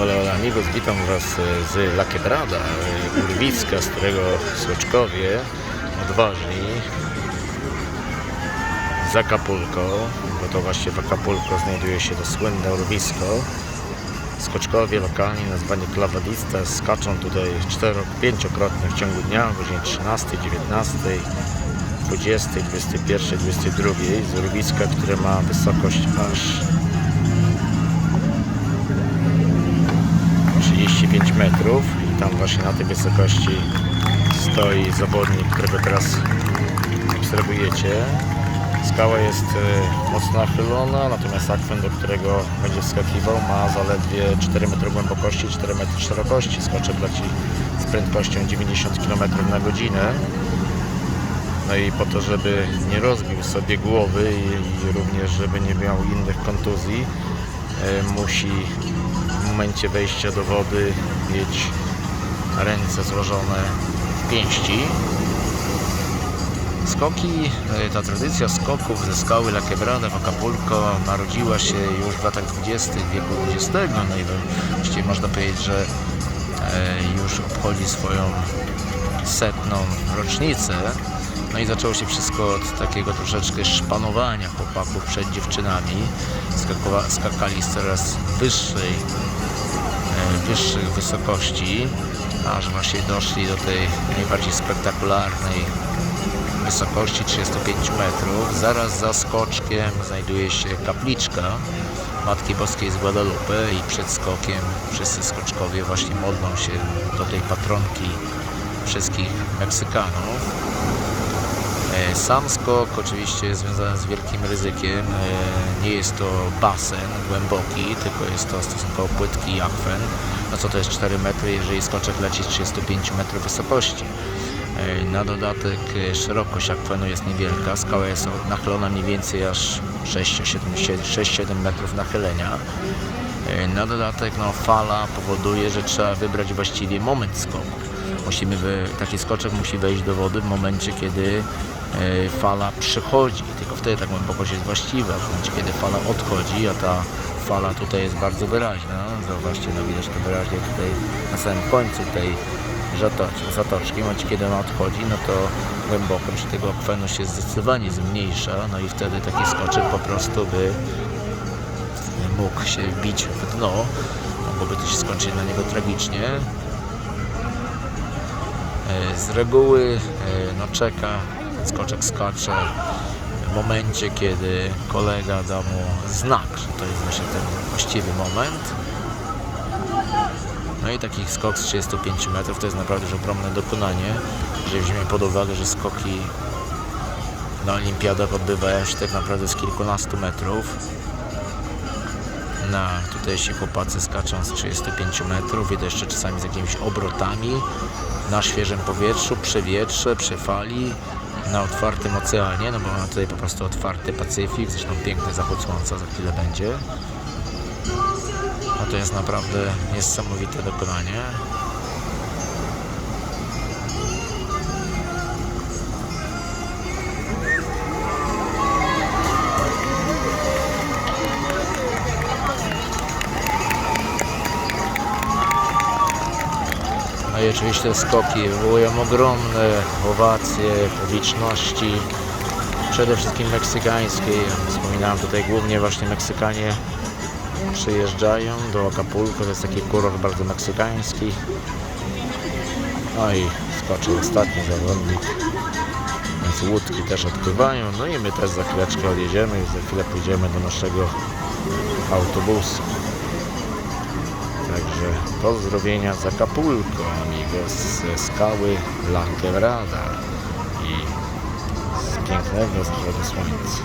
Hola, amigos, witam Was z La Quebrada, e, urwiska, z którego Soczkowie odważni z Acapulco, bo to właśnie w Acapulco znajduje się to słynne urwisko. Skoczkowie lokalni nazwani Clavadista skaczą tutaj cztero, pięciokrotnie w ciągu dnia godzinie 13, 19, 20, 21, 22 z urwiska, które ma wysokość aż 35 metrów i tam właśnie na tej wysokości stoi zawodnik, którego teraz obserwujecie. Skała jest e, mocno nachylona, natomiast akwen, do którego będzie wskakiwał ma zaledwie 4 metry głębokości, 4 metry szerokości. Skoczek leci z prędkością 90 km na godzinę. No i po to, żeby nie rozbił sobie głowy i, i również, żeby nie miał innych kontuzji, e, musi momencie wejścia do wody mieć ręce złożone w pięści. Skoki, e, ta tradycja skoków ze skały La Quebrada w Acapulco narodziła się już w latach 20. wieku XX. No i właściwie można powiedzieć, że e, już obchodzi swoją setną rocznicę. No i zaczęło się wszystko od takiego troszeczkę szpanowania chłopaków przed dziewczynami. Skakali z coraz wyższej, wyższych wysokości, aż właśnie doszli do tej najbardziej spektakularnej wysokości 35 metrów. Zaraz za skoczkiem znajduje się kapliczka Matki Boskiej z Guadalupe i przed skokiem wszyscy skoczkowie właśnie modlą się do tej patronki wszystkich Meksykanów. E, Sam skok oczywiście jest związany z wielkim ryzykiem. E, Nie jest to basen głęboki, tylko jest to stosunkowo płytki akwen. No co to jest 4 metry, jeżeli skoczek leci z 35 metrów wysokości. E, Na dodatek szerokość akwenu jest niewielka, skała jest nachylona mniej więcej aż 6-7 metrów nachylenia. Na dodatek no, fala powoduje, że trzeba wybrać właściwie moment skoku. Musimy taki skoczek musi wejść do wody w momencie, kiedy fala przychodzi. Tylko wtedy ta głębokość jest właściwa. W momencie, kiedy fala odchodzi, a ta fala tutaj jest bardzo wyraźna. Zobaczcie, no widać to wyraźnie tutaj na samym końcu tej zatoczki. zatoczki. W momencie, kiedy ona odchodzi, no to głębokość tego akwenu się zdecydowanie zmniejsza. No i wtedy taki skoczek po prostu by mógł się wbić w dno. Mogłoby to się skończyć na niego tragicznie. E, Z reguły e, no, czeka, skoczek skacze w momencie, kiedy kolega da mu znak, że to jest właśnie ten właściwy moment. No i taki skok z 35 metrów to jest naprawdę już ogromne dokonanie, jeżeli weźmiemy pod uwagę, że skoki na olimpiadach odbywają się tak naprawdę z kilkunastu metrów. Na tutejsi chłopacy skaczą z 35 metrów i to jeszcze czasami z jakimiś obrotami na świeżym powietrzu, przy wietrze, przy fali, na otwartym oceanie, no bo mamy tutaj po prostu otwarty Pacyfik, zresztą piękny zachód słońca za chwilę będzie. No to jest naprawdę niesamowite dokonanie. No i oczywiście skoki wywołują ogromne owacje publiczności, przede wszystkim meksykańskiej. Wspominałem tutaj głównie właśnie Meksykanie przyjeżdżają do Acapulco, to jest taki kurort bardzo meksykański. No i skoczył ostatni zawodnik, więc łódki też odpływają. No i my też za chwileczkę odjedziemy i za chwilę pójdziemy do naszego autobusu. Także pozdrowienia z Acapulco, amigos ze skały La Quebrada i z pięknego zachodu słońca.